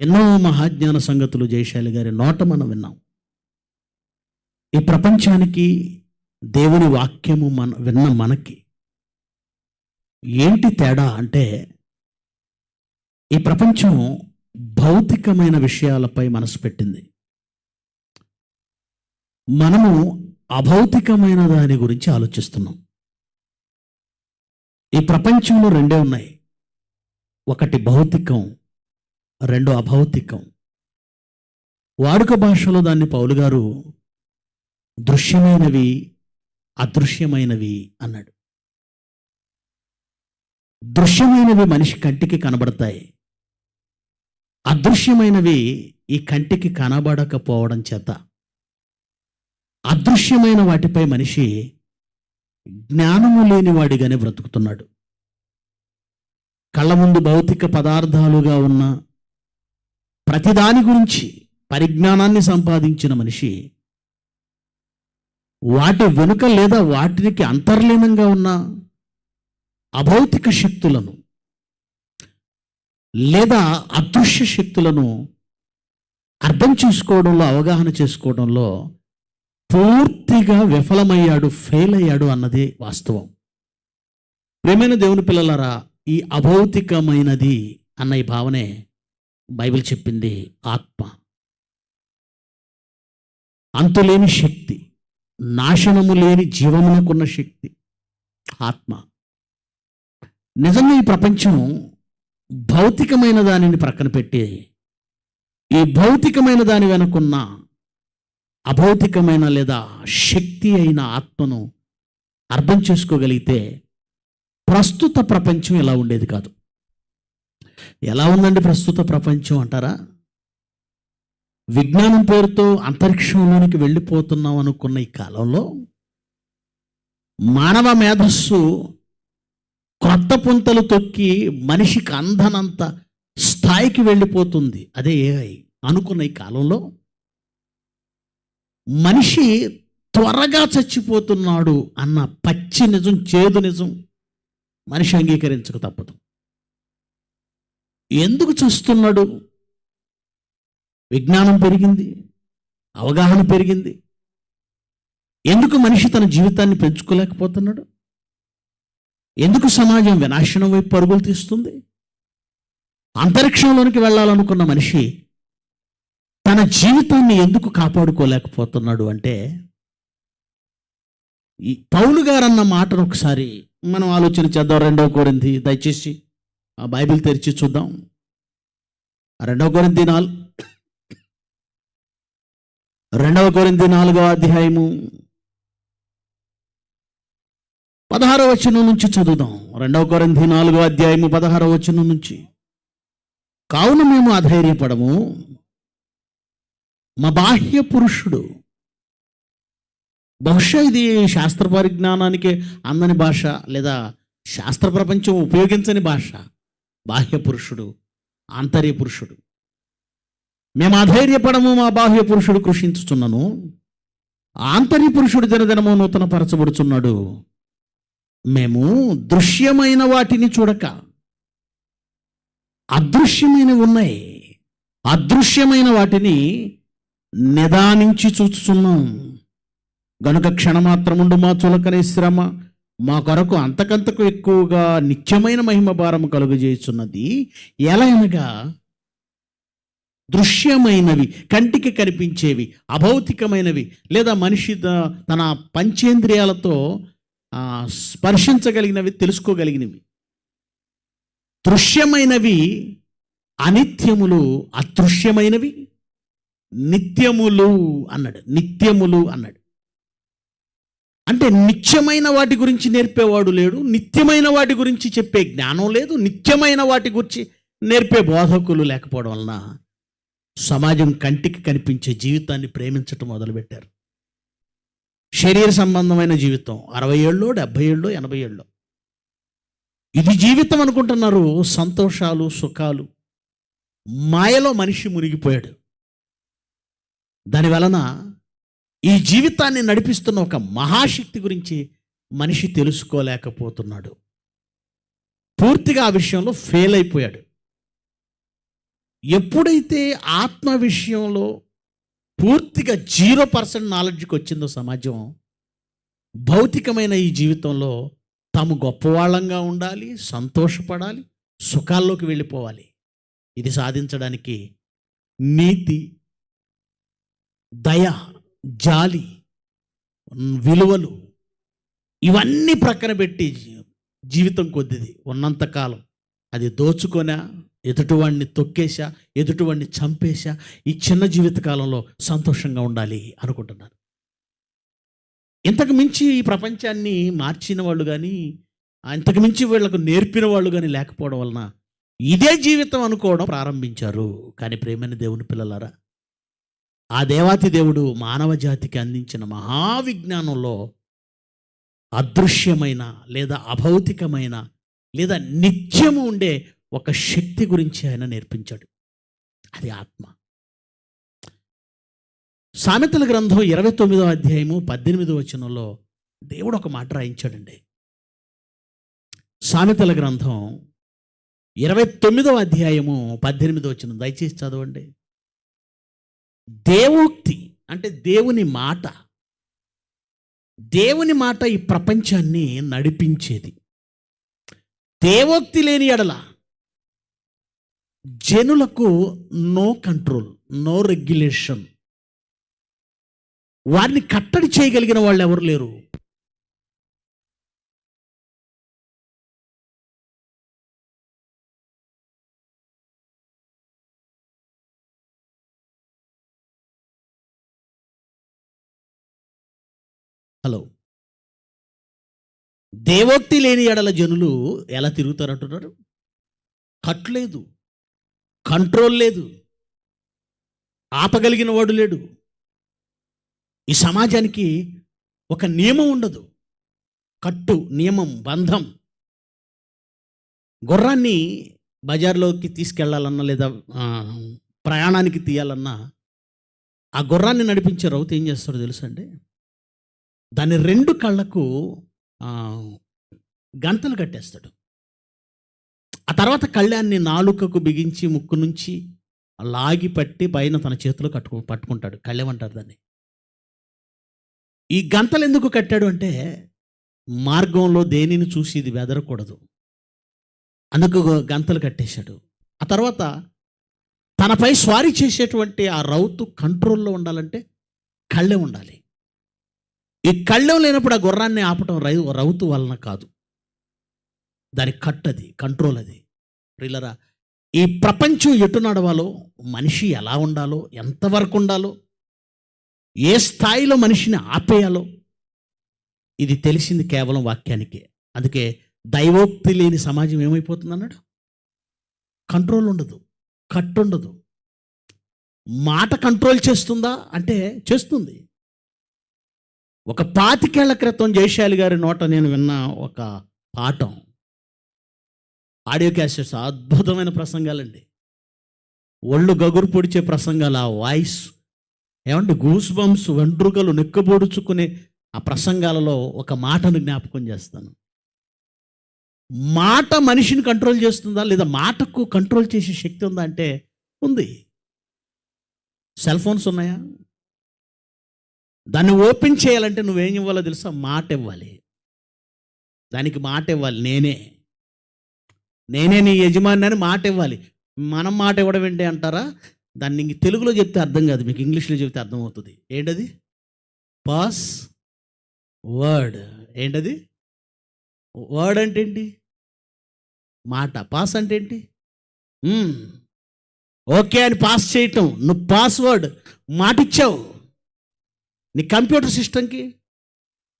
ఎన్నో మహాజ్ఞాన సంగతులు జయశాలి గారి నోట మనం విన్నాం. ఈ ప్రపంచానికి దేవుని వాక్యము మన విన్న మనకి ఏంటి తేడా అంటే ఈ ప్రపంచం భౌతికమైన విషయాలపై మనసు పెట్టింది. మనము అభౌతికమైన దాని గురించి ఆలోచిస్తున్నాం. ఈ ప్రపంచంలో రెండే ఉన్నాయి. ఒకటి భౌతికం రెండు అభౌతికం. వాడుక భాషలో దాన్ని పౌలు గారు దృశ్యమైనవి అదృశ్యమైనవి అన్నాడు. దృశ్యమైనవి మనిషి కంటికి కనబడతాయి. అదృశ్యమైనవి ఈ కంటికి కనబడకపోవడం చేత. అదృశ్యమైన వాటిపై మనిషి జ్ఞానము లేనివాడిగానే బ్రతుకుతున్నాడు. కళ్ళ ముందు భౌతిక పదార్థాలుగా ఉన్న ప్రతిదాని గురించి పరిజ్ఞానాన్ని సంపాదించిన మనిషి వాటి వెనుక లేదా వాటికి అంతర్లీనంగా ఉన్న అభౌతిక శక్తులను లేదా అదృశ్య శక్తులను అర్థం చేసుకోవడంలో అవగాహన చేసుకోవడంలో పూర్తిగా విఫలమయ్యాడు ఫెయిల్ అయ్యాడు అన్నది వాస్తవం. ప్రేమైన దేవుని పిల్లలారా ఈ అభౌతికమైనది అన్న ఈ భావనే బైబిల్ చెప్పింది ఆత్మ. అంతులేని శక్తి నాశనము లేని జీవమునకున్న శక్తి ఆత్మ. నిజంగా ఈ ప్రపంచం భౌతికమైన దానిని ప్రక్కన పెట్టి ఈ భౌతికమైన దాని వెనుకున్న అభౌతికమైన లేదా శక్తి అయిన ఆత్మను అర్థం చేసుకోగలిగితే ప్రస్తుత ప్రపంచం ఎలా ఉండేది కాదు. ఎలా ఉందండి ప్రస్తుత ప్రపంచం అంటారా? విజ్ఞానం పేరుతో అంతరిక్షంలోనికి వెళ్ళిపోతున్నాం అనుకున్న ఈ కాలంలో మానవ మేధస్సు కొత్త పుంతలు తొక్కి మనిషికి అందనంత స్థాయికి వెళ్ళిపోతుంది. అదే ఏఐ అనుకున్న ఈ కాలంలో మనిషి త్వరగా చచ్చిపోతున్నాడు అన్న పచ్చి నిజం చేదు నిజం మనిషి అంగీకరించక తప్పదు. ఎందుకు చస్తున్నాడు? విజ్ఞానం పెరిగింది అవగాహన పెరిగింది. ఎందుకు మనిషి తన జీవితాన్ని పెంచుకోలేకపోతున్నాడు? ఎందుకు సమాజం వినాశనం వైపు పరుగులు తీస్తుంది? అంతరిక్షంలోనికి వెళ్ళాలనుకున్న మనిషి తన జీవితాన్ని ఎందుకు కాపాడుకోలేకపోతున్నాడు అంటే ఈ పౌలు గారు అన్న మాటను ఒకసారి మనం ఆలోచన చేద్దాం. రెండవ కోరింది దయచేసి ఆ బైబిల్ తెరిచి చూద్దాం. రెండవ కొరింది నాలుగు రెండవ కొరింది నాలుగవ అధ్యాయము. పదహారవ వచనం నుంచి చదువుదాం. రెండవ కొరింది నాలుగవ అధ్యాయము పదహారవ వచనం నుంచి. కావున మేము అధైర్యపడము మా బాహ్య పురుషుడు. బహుశా ఇది శాస్త్ర పరిజ్ఞానానికి అందని భాష లేదా శాస్త్ర ప్రపంచం ఉపయోగించని భాష. బాహ్య పురుషుడు ఆంతర్య పురుషుడు మేము అధైర్యపడము మా బాహ్య పురుషుడు కృషించుచున్నాను. ఆంతర్య పురుషుడు దినదినము నూతన పరచబడుచున్నాడు మేము దృశ్యమైన వాటిని చూడక అదృశ్యమైనవి ఉన్నాయి. అదృశ్యమైన వాటిని నిదానించి చూచుచున్నాం. గనుక క్షణమాత్రముండు మా చులకనే శ్రమ మా కొరకు అంతకంతకు ఎక్కువగా నిత్యమైన మహిమ భారము కలుగజేస్తున్నది ఎలా అనగా? దృశ్యమైనవి కంటికి కనిపించేవి అభౌతికమైనవి లేదా మనిషి తన పంచేంద్రియాలతో స్పర్శించగలిగినవి తెలుసుకోగలిగినవి. దృశ్యమైనవి అనిత్యములు అదృశ్యమైనవి నిత్యములు అన్నాడు నిత్యములు అన్నాడు. అంటే నిత్యమైన వాటి గురించి నేర్పేవాడు లేడు నిత్యమైన వాటి గురించి చెప్పే జ్ఞానం లేదు నిత్యమైన వాటి గురించి నేర్పే బోధకులు లేకపోవడం వలన సమాజం కంటికి కనిపించే జీవితాన్ని ప్రేమించటం మొదలుపెట్టారు. శరీర సంబంధమైన జీవితం అరవై ఏళ్ళు డెబ్భై ఏళ్ళో ఎనభై ఏళ్ళు. ఇది జీవితం అనుకుంటున్నారు సంతోషాలు సుఖాలు. మాయలో మనిషి మునిగిపోయాడు. దాని వలన ఈ జీవితాన్ని నడిపిస్తున్న ఒక మహాశక్తి గురించి మనిషి తెలుసుకోలేకపోతున్నాడు. పూర్తిగా ఆ విషయంలో ఫెయిల్ అయిపోయాడు. ఎప్పుడైతే ఆత్మ విషయంలో పూర్తిగా జీరో పర్సెంట్ నాలెడ్జ్కి వచ్చిందో సమాజం భౌతికమైన ఈ జీవితంలో తాము గొప్పవాళ్ళంగా ఉండాలి సంతోషపడాలి సుఖాల్లోకి వెళ్ళిపోవాలి. ఇది సాధించడానికి నీతి దయ జాలి విలువలు ఇవన్నీ ప్రక్కన పెట్టి జీవితం కొద్దిది. ఉన్నంతకాలం అది దోచుకొనా ఎదుటివాడిని తొక్కేశా ఎదుటివాడిని చంపేశా ఈ చిన్న జీవితకాలంలో సంతోషంగా ఉండాలి అనుకుంటున్నాను. ఇంతకు మించి ఈ ప్రపంచాన్ని మార్చిన వాళ్ళు కానీ ఇంతకు మించి వీళ్ళకు నేర్పిన వాళ్ళు కానీ లేకపోవడం వలన ఇదే జీవితం అనుకోవడం ప్రారంభించారు. కానీ ప్రేమైన దేవుని పిల్లలారా ఆ దేవాతి దేవుడు మానవ జాతికి అందించిన మహావిజ్ఞానంలో అదృశ్యమైన లేదా అభౌతికమైన లేదా నిత్యము ఉండే ఒక శక్తి గురించి ఆయన నేర్పించాడు. అది ఆత్మ. సామెతల గ్రంథం ఇరవై తొమ్మిదో అధ్యాయము పద్దెనిమిదో వచనంలో దేవుడు ఒక మాట రాయించాడండి. సామెతల గ్రంథం ఇరవై తొమ్మిదో అధ్యాయము పద్దెనిమిదో వచనం. దయచేసి చదవండి. దేవోక్తి అంటే దేవుని మాట. దేవుని మాట ఈ ప్రపంచాన్ని నడిపించేది. దేవోక్తి లేని ఎడల జనులకు నో కంట్రోల్ నో రెగ్యులేషన్. వారిని కట్టడి చేయగలిగిన వాళ్ళు ఎవరు లేరు? హలో. దేవోక్తి లేని ఎడల జనులు ఎలా తిరుగుతారంటున్నారు? కట్లేదు కంట్రోల్ లేదు. ఆపగలిగిన వాడు లేడు. ఈ సమాజానికి ఒక నియమం ఉండదు. కట్టు నియమం బంధం. గుర్రాన్ని బజార్లోకి తీసుకెళ్ళాలన్నా లేదా ప్రయాణానికి తీయాలన్నా ఆ గుర్రాన్ని నడిపించే రౌతు ఏం చేస్తాడో తెలుసా అండి? దాని రెండు కళ్ళకు గంతలు కట్టేస్తాడు. ఆ తర్వాత కళ్యాణ్ణి నాలుకకు బిగించి ముక్కు నుంచి లాగి పట్టి పైన తన చేతిలో కట్టుకు పట్టుకుంటాడు. కళ్ళెం అంటారు దాన్ని. ఈ గంతలు ఎందుకు కట్టాడు అంటే మార్గంలో దేనిని చూసి ఇది వెదరకూడదు. అందుకు గంతలు కట్టేశాడు. ఆ తర్వాత తనపై స్వారీ చేసేటువంటి ఆ రౌతు కంట్రోల్లో ఉండాలంటే కళ్ళె ఉండాలి. ఈ కళ్ళెం లేనప్పుడు ఆ గుర్రాన్ని ఆపటం రై రౌతు వలన కాదు. దాని కట్టది కంట్రోల్ అది. ప్రిల్లరా ఈ ప్రపంచం ఎటు నడవాలో మనిషి ఎలా ఉండాలో ఎంతవరకు ఉండాలో ఏ స్థాయిలో మనిషిని ఆపేయాలో ఇది తెలిసింది కేవలం వాక్యానికే. అందుకే దైవోక్తి లేని సమాజం ఏమైపోతుంది అన్నాడు? కంట్రోల్ ఉండదు కట్టు ఉండదు మాట కంట్రోల్ చేస్తుందా? అంటే చేస్తుంది. ఒక పాతికేళ్ళ క్రితం జయశాలి గారి నోట నేను విన్న ఒక పాఠం. ఆడియో క్యాసెట్స్ అద్భుతమైన ప్రసంగాలండి. ఒళ్ళు గగురు పొడిచే ప్రసంగాలు ఆ వాయిస్. ఏమంటే గూస్ బంప్స్ వెంట్రుకలు నెక్కబొడుచుకునే ఆ ప్రసంగాలలో ఒక మాటను జ్ఞాపకం చేస్తాను. మాట మనిషిని కంట్రోల్ చేస్తుందా లేదా మాటకు కంట్రోల్ చేసే శక్తి ఉందా అంటే ఉంది. సెల్ ఫోన్స్ ఉన్నాయా? దాన్ని ఓపెన్ చేయాలంటే నువ్వేం ఇవ్వాలో తెలుసా? మాట ఇవ్వాలి. దానికి మాట ఇవ్వాలి. నేనే. నేనే నీ యజమాని అని మాట ఇవ్వాలి. మనం మాట ఇవ్వడం ఏంటి అంటారా? దాన్ని ఇంక తెలుగులో చెప్తే అర్థం కాదు. మీకు ఇంగ్లీష్లో చెప్తే అర్థం అవుతుంది ఏంటది? Pass word. ఏంటది? వర్డ్ అంటే ఏంటి మాట. పాస్ అంటే ఏంటి ఓకే అని పాస్ చేయటం. నువ్వు పాస్వర్డ్ మాట ఇచ్చావు నీ కంప్యూటర్ సిస్టమ్కి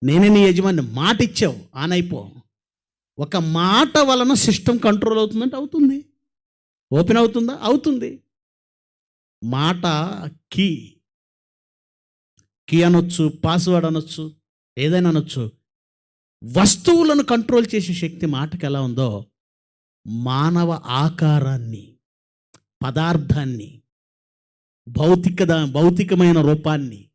నేనే నీ యజమాని మాట ఇచ్చావు ఆన్ అయిపో ఒక మాట వలన సిస్టమ్ కంట్రోల్ అవుతుందంటే అవుతుంది. ఓపెన్ అవుతుందా? అవుతుంది. మాట కీ. కీ అనొచ్చు పాస్వర్డ్ అనొచ్చు ఏదైనా అనొచ్చు. వస్తువులను కంట్రోల్ చేసే శక్తి మాటకి ఎలా ఉందో మానవ ఆకారాన్ని పదార్థాన్ని భౌతిక భౌతికమైన రూపాన్ని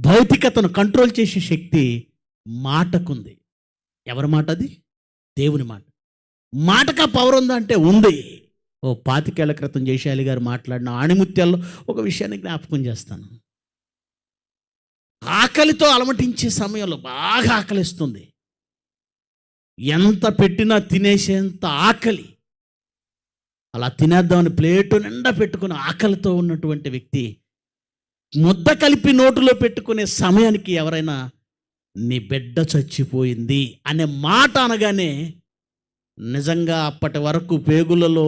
భౌతికతను కంట్రోల్ చేసే శక్తి మాటకుంది. ఎవరి మాట అది? దేవుని మాట. మాటకా పవర్ ఉందా అంటే ఉంది. ఓ పాతికేళ్ళ క్రితం జయశాలి గారు మాట్లాడిన ఆణిముత్యాల్లో ఒక విషయాన్ని జ్ఞాపకం చేస్తాను. ఆకలితో అలమటించే సమయంలో బాగా ఆకలిస్తుంది. ఎంత పెట్టినా తినేసేంత ఆకలి. అలా తినేద్దామని ప్లేటు నిండా పెట్టుకుని ఆకలితో ఉన్నటువంటి వ్యక్తి ముద్ద కలిపి నోటులో పెట్టుకునే సమయానికి ఎవరైనా నీ బిడ్డ చచ్చిపోయింది అనే మాట అనగానే నిజంగా అప్పటి వరకు పేగులలో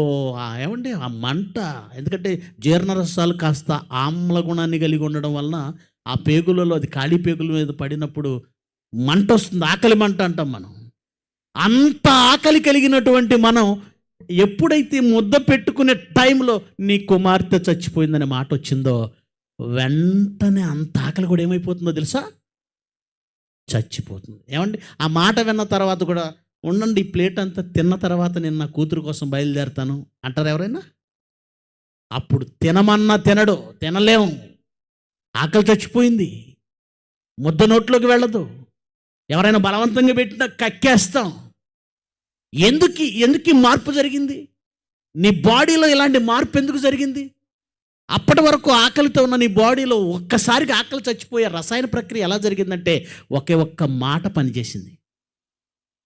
ఏమండి ఆ మంట ఎందుకంటే జీర్ణరసాలు కాస్త ఆమ్ల గుణాన్ని కలిగి ఉండడం వలన ఆ పేగులలో అది ఖాళీ పేగుల మీద పడినప్పుడు మంట వస్తుంది ఆకలి మంట అంటాం మనం. అంత ఆకలి కలిగినటువంటి మనం ఎప్పుడైతే ముద్ద పెట్టుకునే టైంలో నీ కుమార్తె చచ్చిపోయిందనే మాట వచ్చిందో వెంటనే అంత ఆకలి కూడా ఏమైపోతుందో తెలుసా? చచ్చిపోతుంది. ఏమండి? ఆ మాట విన్న తర్వాత కూడా ఉండండి ఈ ప్లేట్ అంతా తిన్న తర్వాత నేను నా కూతురు కోసం బయలుదేరుతాను అంటారు ఎవరైనా? అప్పుడు తినమన్నా తినడు తినలేము. ఆకలి చచ్చిపోయింది. ముద్ద నోట్లోకి వెళ్ళదు. ఎవరైనా బలవంతంగా పెట్టినా కక్కేస్తాం. ఎందుకు ఎందుకు ఈ మార్పు జరిగింది? నీ బాడీలో ఇలాంటి మార్పు ఎందుకు జరిగింది? అప్పటి వరకు ఆకలితో ఉన్న నీ బాడీలో ఒక్కసారిగా ఆకలి చచ్చిపోయే రసాయన ప్రక్రియ ఎలా జరిగిందంటే ఒకే ఒక్క మాట పనిచేసింది.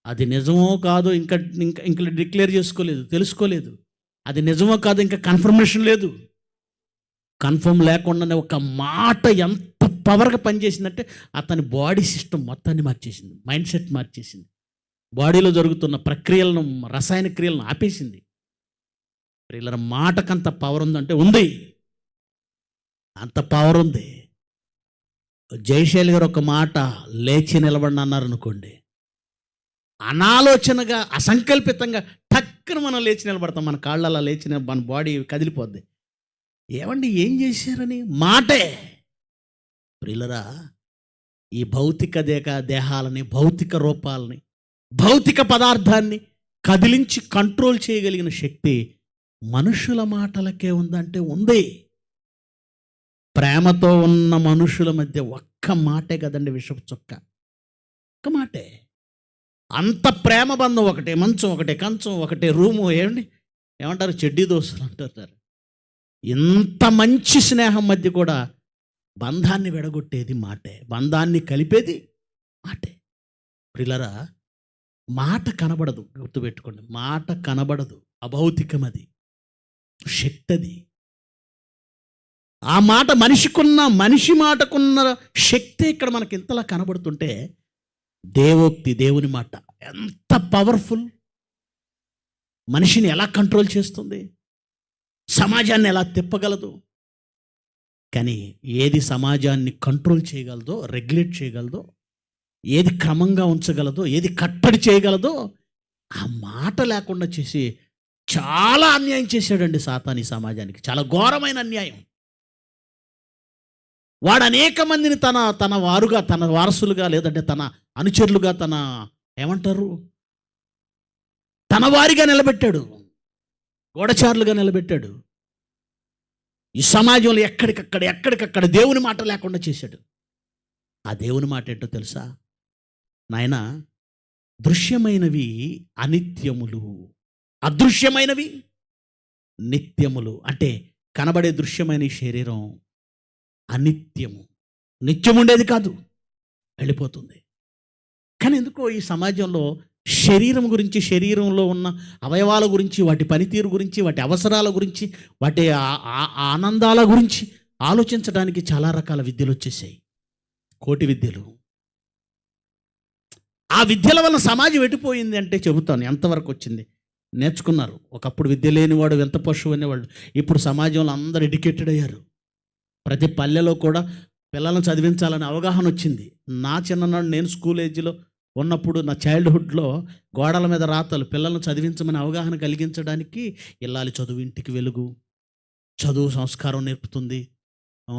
అది నిజమో కాదో ఇంకా ఇంకా ఇంకా డిక్లేర్ చేసుకోలేదు తెలుసుకోలేదు. అది నిజమో కాదో ఇంకా కన్ఫర్మేషన్ లేదు. కన్ఫర్మ్ లేకుండానే ఒక మాట ఎంత పవర్గా పనిచేసిందంటే అతని బాడీ సిస్టమ్ మొత్తాన్ని మార్చేసింది మైండ్ సెట్ మార్చేసింది. బాడీలో జరుగుతున్న ప్రక్రియలను రసాయన క్రియలను ఆపేసింది. వీళ్ళ మాటకంత పవర్ ఉందంటే ఉంది. అంత పవర్ ఉంది. జయశైలి గారు ఒక మాట లేచి నిలబడి అన్నారు అనుకోండి అనాలోచనగా అసంకల్పితంగా టక్కున మనం లేచి నిలబడతాం. మన కాళ్ళలా లేచి మన బాడీ కదిలిపోద్ది. ఏమండి ఏం చేశారని? మాటే! ప్రిల్లరా ఈ భౌతిక దేహ దేహాలని భౌతిక రూపాలని భౌతిక పదార్థాన్ని కదిలించి కంట్రోల్ చేయగలిగిన శక్తి మనుషుల మాటలకే ఉందంటే ఉంది. ప్రేమతో ఉన్న మనుషుల మధ్య ఒక్క మాటే కదండి విషపు చుక్క. ఒక్క మాటే. అంత ప్రేమ బంధం ఒకటే మంచం ఒకటే కంచం ఒకటే రూము ఏమండి? ఏమంటారు? చెడ్డీ దోశలు అంటారు ఇంత మంచి స్నేహం మధ్య కూడా బంధాన్ని విడగొట్టేది మాటే. బంధాన్ని కలిపేది మాటే. ప్రిలరా మాట కనబడదు. గుర్తుపెట్టుకోండి మాట కనబడదు. అభౌతికం అది శక్తి అది ఆ మాట మనిషికున్న మనిషి మాటకున్న శక్తి ఇక్కడ మనకి ఇంతలా కనబడుతుంటే దేవోక్తి దేవుని మాట ఎంత పవర్ఫుల్. మనిషిని ఎలా కంట్రోల్ చేస్తుంది? సమాజాన్ని ఎలా తిప్పగలదు? కానీ ఏది సమాజాన్ని కంట్రోల్ చేయగలదో రెగ్యులేట్ చేయగలదో ఏది క్రమంగా ఉంచగలదో ఏది కట్టడి చేయగలదో ఆ మాట లేకుండా చేసి చాలా అన్యాయం చేశాడండి సాతాని సమాజానికి. చాలా ఘోరమైన అన్యాయం. వాడు అనేక మందిని తన తన వారుగా తన వారసులుగా లేదంటే తన అనుచరులుగా తన ఏమంటారు? తన వారిగా నిలబెట్టాడు. గోడచారులుగా నిలబెట్టాడు. ఈ సమాజంలో ఎక్కడికక్కడ ఎక్కడికక్కడ దేవుని మాట లేకుండా చేశాడు. ఆ దేవుని మాట ఏంటో తెలుసా? నాయన దృశ్యమైనవి అనిత్యములు. అదృశ్యమైనవి నిత్యములు. అంటే కనబడే దృశ్యమైన ఈ శరీరం అనిత్యము. నిత్యం ఉండేది కాదు వెళ్ళిపోతుంది. కానీ ఎందుకో ఈ సమాజంలో శరీరం గురించి శరీరంలో ఉన్న అవయవాల గురించి వాటి పనితీరు గురించి వాటి అవసరాల గురించి వాటి ఆ- ఆనందాల గురించి ఆలోచించడానికి చాలా రకాల విద్యలు వచ్చేసాయి. కోటి విద్యలు. ఆ విద్యల వల్ల సమాజం ఎటుపోయింది అంటే చెబుతాను ఎంతవరకు వచ్చింది? నేర్చుకున్నారు. ఒకప్పుడు విద్య లేనివాడు ఎంత పశువు అనేవాళ్ళు. ఇప్పుడు సమాజంలో అందరు ఎడ్యుకేటెడ్ అయ్యారు. ప్రతి పల్లెలో కూడా పిల్లలను చదివించాలని అవగాహన వచ్చింది. నా చిన్ననాడు నేను స్కూల్ ఏజ్లో ఉన్నప్పుడు నా చైల్డ్హుడ్లో గోడల మీద రాతలు పిల్లలను చదివించమని అవగాహన కలిగించడానికి ఇల్లాలి చదువు ఇంటికి వెలుగు. చదువు సంస్కారం నేర్పుతుంది.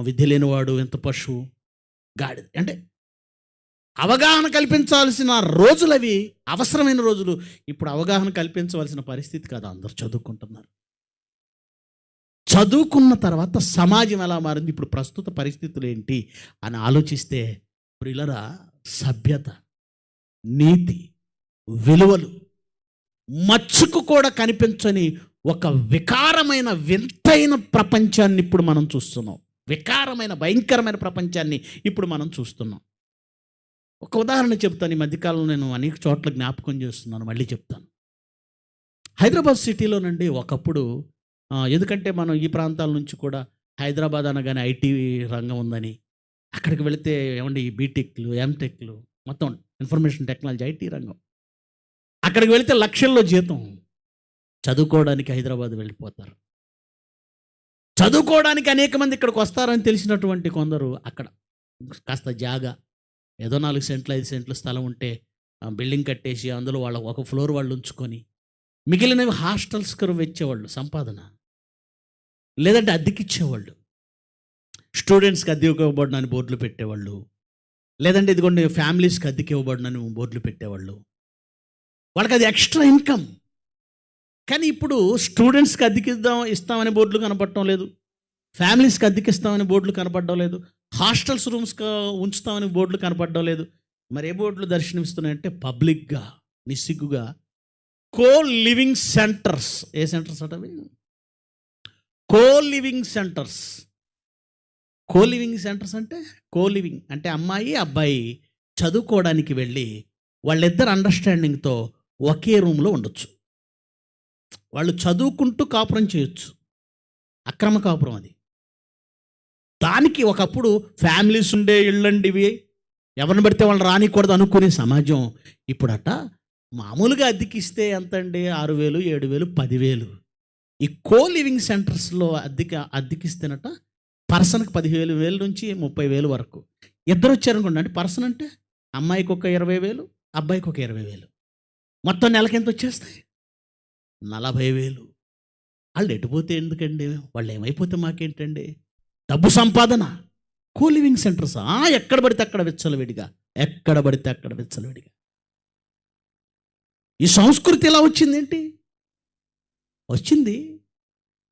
విద్య లేనివాడు ఎంత పశువు? గాడి అంటే అవగాహన కల్పించాల్సిన రోజులు అవి అవసరమైన రోజులు. ఇప్పుడు అవగాహన కల్పించవలసిన పరిస్థితి కాదు. అందరు చదువుకుంటున్నారు. చదువుకున్న తర్వాత సమాజం ఎలా మారింది? ఇప్పుడు ప్రస్తుత పరిస్థితులు ఏంటి? అని ఆలోచిస్తే ప్రిలరా సభ్యత నీతి విలువలు మచ్చుకు కూడా కనిపించని ఒక వికారమైన వింతైన ప్రపంచాన్ని ఇప్పుడు మనం చూస్తున్నాం. వికారమైన భయంకరమైన ప్రపంచాన్ని ఇప్పుడు మనం చూస్తున్నాం. ఒక ఉదాహరణ చెప్తాను. ఈ మధ్యకాలంలో నేను అనేక చోట్ల జ్ఞాపకం చేస్తున్నాను. మళ్ళీ చెప్తాను. హైదరాబాద్ సిటీలోనండి ఒకప్పుడు ఎందుకంటే మనం ఈ ప్రాంతాల నుంచి కూడా హైదరాబాద్ అనగానే ఐటీ రంగం ఉందని అక్కడికి వెళితే ఏమండి ఈ బీటెక్లు ఎంటెక్లు మొత్తం ఇన్ఫర్మేషన్ టెక్నాలజీ ఐటీ రంగం. అక్కడికి వెళితే లక్షల్లో జీతం. చదువుకోవడానికి హైదరాబాద్ వెళ్ళిపోతారు. చదువుకోవడానికి అనేక మంది ఇక్కడికి వస్తారని తెలిసినటువంటి కొందరు అక్కడ. కాస్త జాగా. ఏదో నాలుగు సెంట్లు ఐదు సెంట్లు స్థలం ఉంటే బిల్డింగ్ కట్టేసి అందులో వాళ్ళ ఒక ఫ్లోర్ వాళ్ళు ఉంచుకొని మిగిలినవి హాస్టల్స్ కరువు సంపాదన. లేదంటే అద్దెకిచ్చేవాళ్ళు. స్టూడెంట్స్కి అద్దె ఇవ్వబడినని బోర్డులు పెట్టేవాళ్ళు. లేదంటే ఇదిగోండి ఫ్యామిలీస్కి అద్దెకి ఇవ్వబడినని బోర్డులు పెట్టేవాళ్ళు. వాళ్ళకి అది ఎక్స్ట్రా ఇన్కమ్. కానీ ఇప్పుడు స్టూడెంట్స్కి అద్దెకి ఇద్దాం ఇస్తామని బోర్డులు కనపడటం లేదు. ఫ్యామిలీస్కి అద్దెకి ఇస్తామని బోర్డులు కనపడడం లేదు. హాస్టల్స్ రూమ్స్కి ఉంచుతామని బోర్డులు కనపడడం లేదు. మరి ఏ బోర్డులు దర్శనమిస్తున్నాయంటే పబ్లిక్గా నిస్సిగ్గుగా. Co living centres. A centres అటవి co living centres co living centres అంటే కో లివింగ్ అంటే అమ్మాయి అబ్బాయి చదువుకోవడానికి వెళ్ళి వాళ్ళిద్దరు అండర్స్టాండింగ్తో ఒకే రూమ్లో ఉండొచ్చు. వాళ్ళు చదువుకుంటూ కాపురం చేయొచ్చు. అక్రమ కాపురం అది. దానికి ఒకప్పుడు ఫ్యామిలీస్ ఉండే ఇళ్ళండి ఇవి. ఎవరిని పడితే వాళ్ళు రానికూడదు అనుకునే సమాజం. ఇప్పుడట మామూలుగా అద్దెకిస్తే ఎంత అండి ఆరు వేలు ఏడు వేలు పదివేలు ఈ కో లివింగ్ సెంటర్స్లో అద్దెకి అద్దెకిస్తేనట పర్సన్కి పదిహేను వేలు నుంచి ముప్పై వేలు వరకు. ఇద్దరు వచ్చారనుకోండి అంటే పర్సన్ అంటే అమ్మాయికి ఒక ఇరవై వేలు అబ్బాయికి ఒక ఇరవై వేలు. మొత్తం నెలకి ఎంత వచ్చేస్తాయి? నలభై వేలు. వాళ్ళు ఎటుపోతే ఎందుకండి? వాళ్ళు ఏమైపోతే మాకేంటండి? డబ్బు సంపాదన. కో లివింగ్ సెంటర్స్ ఎక్కడ పడితే అక్కడ విచ్చలవిడిగా. ఎక్కడ పడితే అక్కడ విచ్చలవిడిగా. ఈ సంస్కృతి ఎలా వచ్చిందేంటి? వచ్చింది.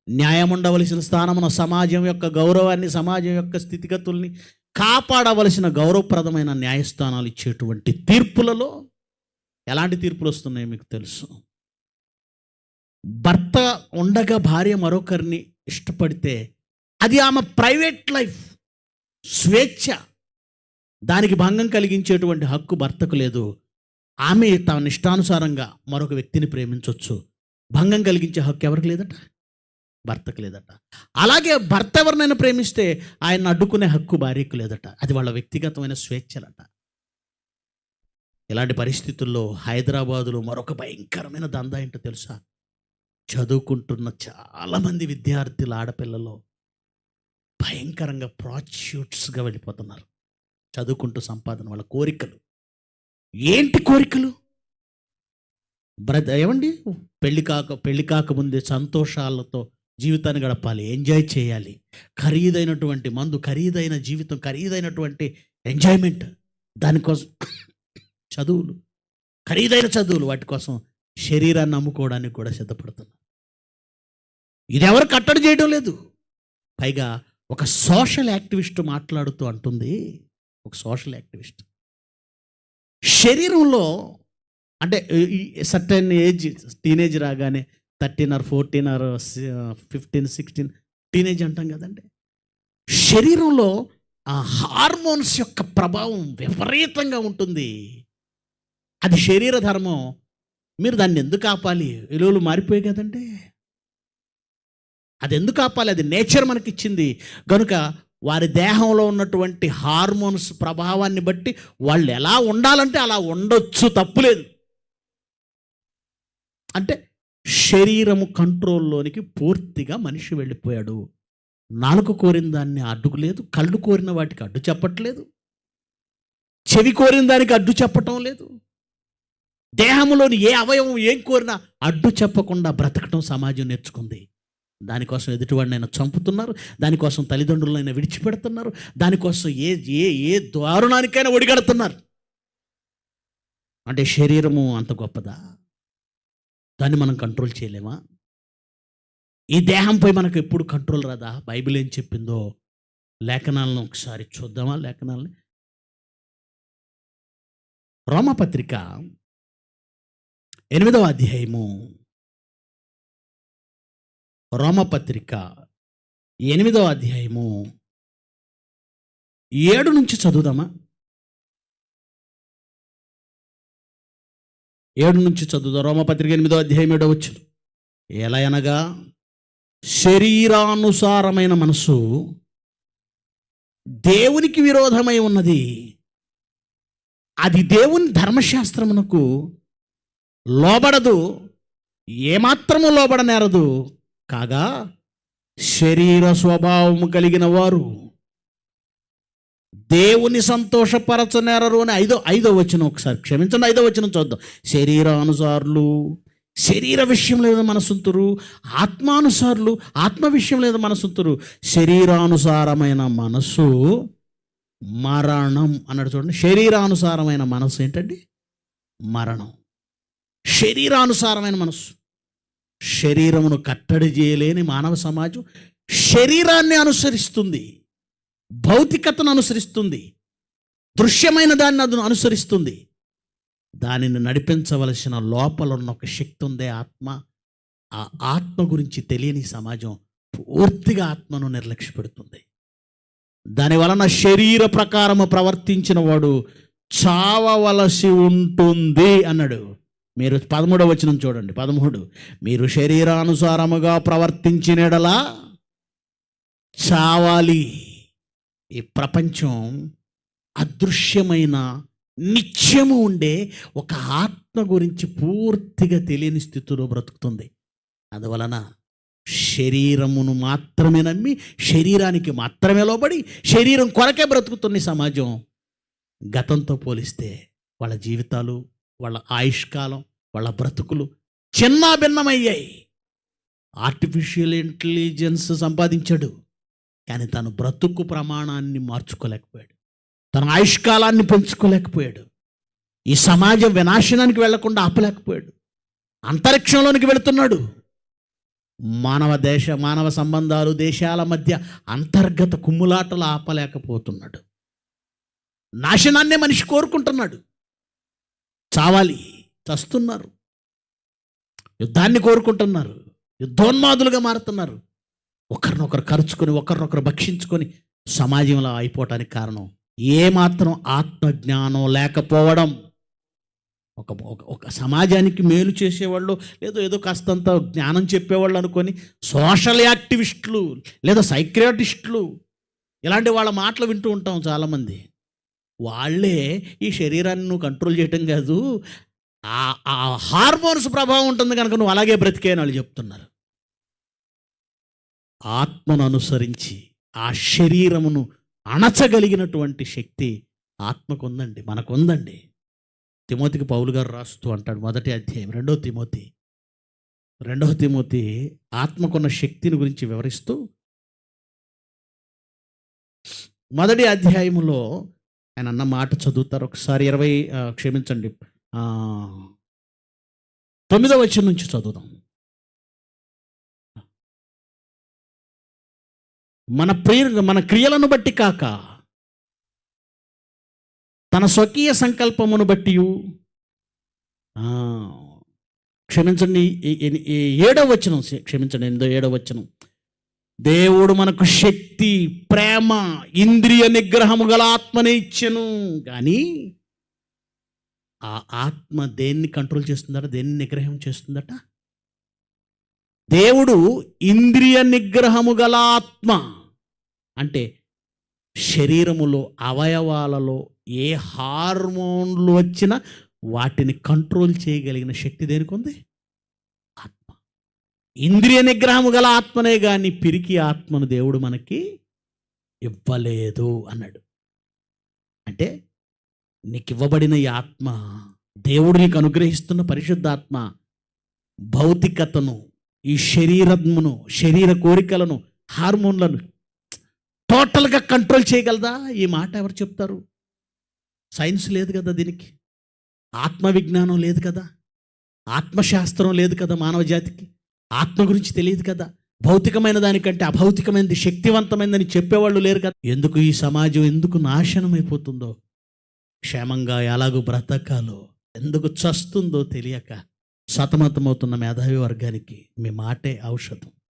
న్యాయం ఉండవలసిన స్థానమున సమాజం యొక్క గౌరవాన్ని సమాజం యొక్క స్థితిగతుల్ని కాపాడవలసిన గౌరవప్రదమైన న్యాయస్థానాలు ఇచ్చేటువంటి తీర్పులలో ఎలాంటి తీర్పులు వస్తున్నాయో మీకు తెలుసు. భర్త ఉండగా భార్య మరొకరిని ఇష్టపడితే అది ఆమె ప్రైవేట్ లైఫ్ స్వేచ్ఛ. దానికి భంగం కలిగించేటువంటి హక్కు భర్తకు లేదు. ఆమె తన ఇష్టానుసారంగా మరొక వ్యక్తిని ప్రేమించవచ్చు భంగం కలిగించే హక్కు ఎవరికి లేదట? భర్తకు లేదట. అలాగే భర్త ఎవరినైనా ప్రేమిస్తే ఆయన అడ్డుకునే హక్కు భార్యకు లేదట. అది వాళ్ళ వ్యక్తిగతమైన స్వేచ్ఛలట. ఇలాంటి పరిస్థితుల్లో హైదరాబాదులో మరొక భయంకరమైన దందా ఏంటో తెలుసా? చదువుకుంటున్న చాలామంది విద్యార్థుల ఆడపిల్లలు భయంకరంగా ప్రాచ్యూట్స్గా వెళ్ళిపోతున్నారు. చదువుకుంటూ సంపాదన వాళ్ళ కోరికలు. ఏంటి కోరికలు? బ్రద ఏమండి? పెళ్ళి కాక పెళ్ళి కాకముందే సంతోషాలతో జీవితాన్ని గడపాలి ఎంజాయ్ చేయాలి. ఖరీదైనటువంటి మందు ఖరీదైన జీవితం ఖరీదైనటువంటి ఎంజాయ్మెంట్ దానికోసం చదువులు ఖరీదైన చదువులు వాటి కోసం శరీరాన్ని అమ్ముకోవడానికి కూడా సిద్ధపడుతున్నారు ఇది ఎవరు కట్టడి చేయడం లేదు. పైగా ఒక సోషల్ యాక్టివిస్ట్ మాట్లాడుతూ అంటుంది ఒక సోషల్ యాక్టివిస్ట్. శరీరంలో అంటే సర్టెన్ ఏజ్ టీనేజ్ రాగానే thirteen or fourteen or uh, uh, fifteen sixteen teenage అంటాం కదండి. శరీరంలో ఆ హార్మోన్స్ యొక్క ప్రభావం విపరీతంగా ఉంటుంది. అది శరీర ధర్మం. మీరు దాన్ని ఎందుకు ఆపాలి? విలువలు మారిపోయాయి కదండి. అది ఎందుకు ఆపాలి? అది నేచర్ మనకిచ్చింది. కనుక వారి దేహంలో ఉన్నటువంటి హార్మోన్స్ ప్రభావాన్ని బట్టి వాళ్ళు ఎలా ఉండాలంటే అలా ఉండొచ్చు తప్పులేదు. అంటే శరీరము కంట్రోల్లోనికి పూర్తిగా మనిషి వెళ్ళిపోయాడు. నాలుక కోరిన దాన్ని అడ్డుకు లేదు కళ్ళు కోరిన వాటికి అడ్డు చెప్పట్లేదు చెవి కోరిన దానికి అడ్డు చెప్పటం లేదు దేహంలోని ఏ అవయవం ఏం కోరినా అడ్డు చెప్పకుండా బ్రతకటం సమాజం నేర్చుకుంది. దానికోసం ఎదుటివాడినైనా చంపుతున్నారు దానికోసం తల్లిదండ్రులైనా విడిచిపెడుతున్నారు దానికోసం ఏ ఏ ఏ దారుణానికైనా ఒడిగడుతున్నారు. అంటే శరీరము అంత గొప్పదా? దాన్ని మనం కంట్రోల్ చేయలేమా? ఈ దేహంపై మనకు ఎప్పుడు కంట్రోల్ రాదా? బైబిల్ ఏం చెప్పిందో? లేఖనాలను ఒకసారి చూద్దామా? లేఖనాలని? రోమపత్రిక ఎనిమిదవ అధ్యాయము. రోమపత్రిక ఎనిమిదో అధ్యాయము. ఏడు నుంచి చదువుదామా? ఏడు నుంచి చదువుదాం? రోమపత్రిక ఎనిమిదో అధ్యాయం ఏడో వచ్చు ఎలా అనగా శరీరానుసారమైన మనసు దేవునికి విరోధమై ఉన్నది. అది దేవుని ధర్మశాస్త్రమునకు లోబడదు ఏమాత్రము లోబడనేరదు. కాగా శరీర స్వభావము కలిగిన వారు దేవుని సంతోషపరచనేరరు అని ఐదో ఐదో వచ్చిన ఒకసారి క్షమించండి ఐదో వచ్చిన చూద్దాం. శరీరానుసారులు శరీర విషయం లేదా మనసుంతురు ఆత్మానుసారులు ఆత్మ విషయం లేదా మనసుంతురు. శరీరానుసారమైన మనసు మరణం అన్నాడు చూడండి. శరీరానుసారమైన మనసు ఏంటండి? మరణం. శరీరానుసారమైన మనసు. శరీరమును కట్టడి చేయలేని మానవ సమాజం శరీరాన్ని అనుసరిస్తుంది. భౌతికతను అనుసరిస్తుంది. దృశ్యమైన దాన్ని అది అనుసరిస్తుంది. దానిని నడిపించవలసిన లోపల ఉన్న ఒక శక్తి ఉందే ఆత్మ. ఆ ఆత్మ గురించి తెలియని సమాజం పూర్తిగా ఆత్మను నిర్లక్ష్య పెడుతుంది దాని వలన శరీర ప్రకారము ప్రవర్తించిన వాడు చావవలసి ఉంటుంది అన్నాడు. మీరు పదమూడవ వచనం చూడండి. పదమూడు. మీరు శరీరానుసారముగా ప్రవర్తించినడలా చావాలి. ఈ ప్రపంచం అదృశ్యమైన నిత్యము ఉండే ఒక ఆత్మ గురించి పూర్తిగా తెలియని స్థితిలో బ్రతుకుతుంది. అందువలన శరీరమును మాత్రమే నమ్మి శరీరానికి మాత్రమే లోబడి శరీరం కొరకే బ్రతుకుతున్న సమాజం గతంతో పోలిస్తే వాళ్ళ జీవితాలు వాళ్ళ ఆయుష్కాలం వాళ్ళ బ్రతుకులు చిన్న భిన్నమయ్యాయి ఆర్టిఫిషియల్ ఇంటెలిజెన్స్ సంపాదించాడు. కానీ తన బ్రతుకు ప్రమాణాన్ని మార్చుకోలేకపోయాడు. తన ఆయుష్కాలాన్ని పెంచుకోలేకపోయాడు. ఈ సమాజం వినాశనానికి వెళ్ళకుండా ఆపలేకపోయాడు. అంతరిక్షంలోనికి వెళుతున్నాడు. మానవ దేశ మానవ సంబంధాలు దేశాల మధ్య అంతర్గత కుమ్ములాటలు ఆపలేకపోతున్నాడు. నాశనాన్నే మనిషి కోరుకుంటున్నాడు. చావాలి చస్తున్నారు. యుద్ధాన్ని కోరుకుంటున్నారు. యుద్ధోన్మాదులుగా మారుతున్నారు. ఒకరినొకరు కరుచుకొని ఒకరినొకరు భక్షించుకొని సమాజంలో అయిపోవటానికి కారణం ఏమాత్రం ఆత్మజ్ఞానం లేకపోవడం. ఒక ఒక- ఒక సమాజానికి మేలు చేసేవాళ్ళు లేదో ఏదో కాస్తంత జ్ఞానం చెప్పేవాళ్ళు అనుకొని సోషల్ యాక్టివిస్టులు లేదా సైక్రియాటిస్టులు ఇలాంటి వాళ్ళ మాటలు వింటూ ఉంటాం చాలామంది. వాళ్ళే ఈ శరీరాన్ని నువ్వు కంట్రోల్ చేయటం కాదు ఆ ఆ హార్మోన్స్ ప్రభావం ఉంటుంది కనుక నువ్వు అలాగే బ్రతికే అని వాళ్ళు చెప్తున్నారు. ఆత్మను అనుసరించి ఆ శరీరమును అణచగలిగినటువంటి శక్తి ఆత్మకు ఉందండి మనకు ఉందండి తిమోతికి పౌలు గారు రాస్తూ అంటాడు మొదటి అధ్యాయం రెండవ తిమోతి. రెండవ తిమోతి ఆత్మకున్న శక్తిని గురించి వివరిస్తూ మొదటి అధ్యాయములో ఆయన అన్న మాట చదువుతారు. ఒకసారి ఇరవై క్షమించండి తొమ్మిదవ వచ్చిన నుంచి చదువుదాం. మన ప్రియ మన క్రియలను బట్టి కాక తన స్వకీయ సంకల్పమును బట్టి క్షమించండి ఏడవ వచనం క్షమించండి ఎనిమిదో ఏడవ వచనం. దేవుడు మనకు శక్తి ప్రేమ ఇంద్రియ నిగ్రహము గల ఆత్మనే ఇచ్చెను. కానీ ఆ ఆత్మ దేన్ని కంట్రోల్ చేస్తుందట దేన్ని నిగ్రహం చేస్తుందట? దేవుడు ఇంద్రియ నిగ్రహము గల ఆత్మ. అంటే శరీరములో అవయవాలలో ఏ హార్మోన్లు వచ్చినా వాటిని కంట్రోల్ చేయగలిగిన శక్తి దేనికి ఉంది? ఆత్మ. ఇంద్రియ నిగ్రహము గల ఆత్మనే కానీ పిరికి ఆత్మను దేవుడు మనకి ఇవ్వలేదు అన్నాడు. అంటే నీకు ఇవ్వబడిన ఈ ఆత్మ దేవుడు నీకు అనుగ్రహిస్తున్న పరిశుద్ధాత్మ భౌతికతను ఈ శరీరమును శరీర కోరికలను హార్మోన్లను టోటల్గా కంట్రోల్ చేయగలదా? ఈ మాట ఎవరు చెప్తారు? సైన్స్ లేదు కదా దీనికి. ఆత్మవిజ్ఞానం లేదు కదా. ఆత్మశాస్త్రం లేదు కదా మానవ జాతికి ఆత్మ గురించి తెలియదు కదా. భౌతికమైన దానికంటే అభౌతికమైనది శక్తివంతమైనదని చెప్పేవాళ్ళు లేరు కదా. ఎందుకు ఈ సమాజం ఎందుకు నాశనం అయిపోతుందో క్షేమంగా ఎలాగో బ్రతకాలో? ఎందుకు చస్తుందో తెలియక సతమతమవుతున్న మేధావి వర్గానికి మీ మాటే ఔషధం.